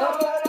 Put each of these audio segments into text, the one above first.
아,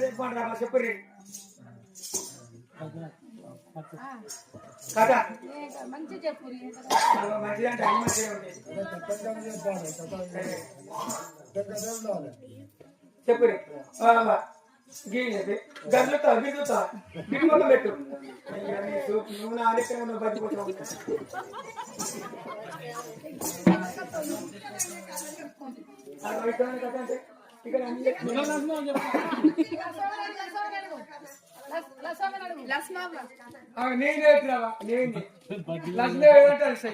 చెప్పండి రా చెప్పు రే కథ మంచి చెప్పు మంచిది అంటే అన్ని మంచిగా ఉంటాయి చెప్పు గర్లుతా గిడుమల పెట్టు నువ్వు అంటే నేనే నేను లక్ష్మీ ఏమంటారు సై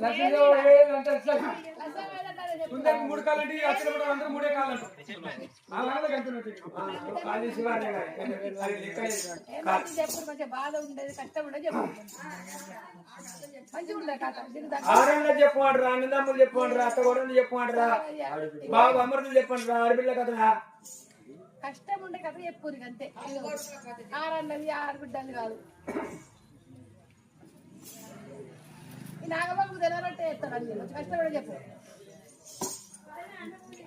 లక్ష్మీ ఏమంటారు సై ముందరికి మూడు కాళ్ళు అంటే కూడా అందరూ మూడే కాళ్ళు అంటారు అలాగే అంటున్నట్టు కాళీ శివాలయ అది లెక్క లేదు. చెప్పు మంచిగా బాధ ఉండేది కష్టం కథ చెప్పమంటారా అన్నదమ్ములు చెప్పమంటారా అత్త కూడా చెప్పమంటారా బాబు అమరులు చెప్పంటారా ఆడపిల్ల కదరా కష్టం ఉండే కథ చెప్పు నీకు అంతే. ఆరన్నది ఆరు బిడ్డలు కాదు. ఈ నాగబాబు తెలవాలంటే చెప్తాడు అన్ని. కష్టపడి చెప్పు. Yeah.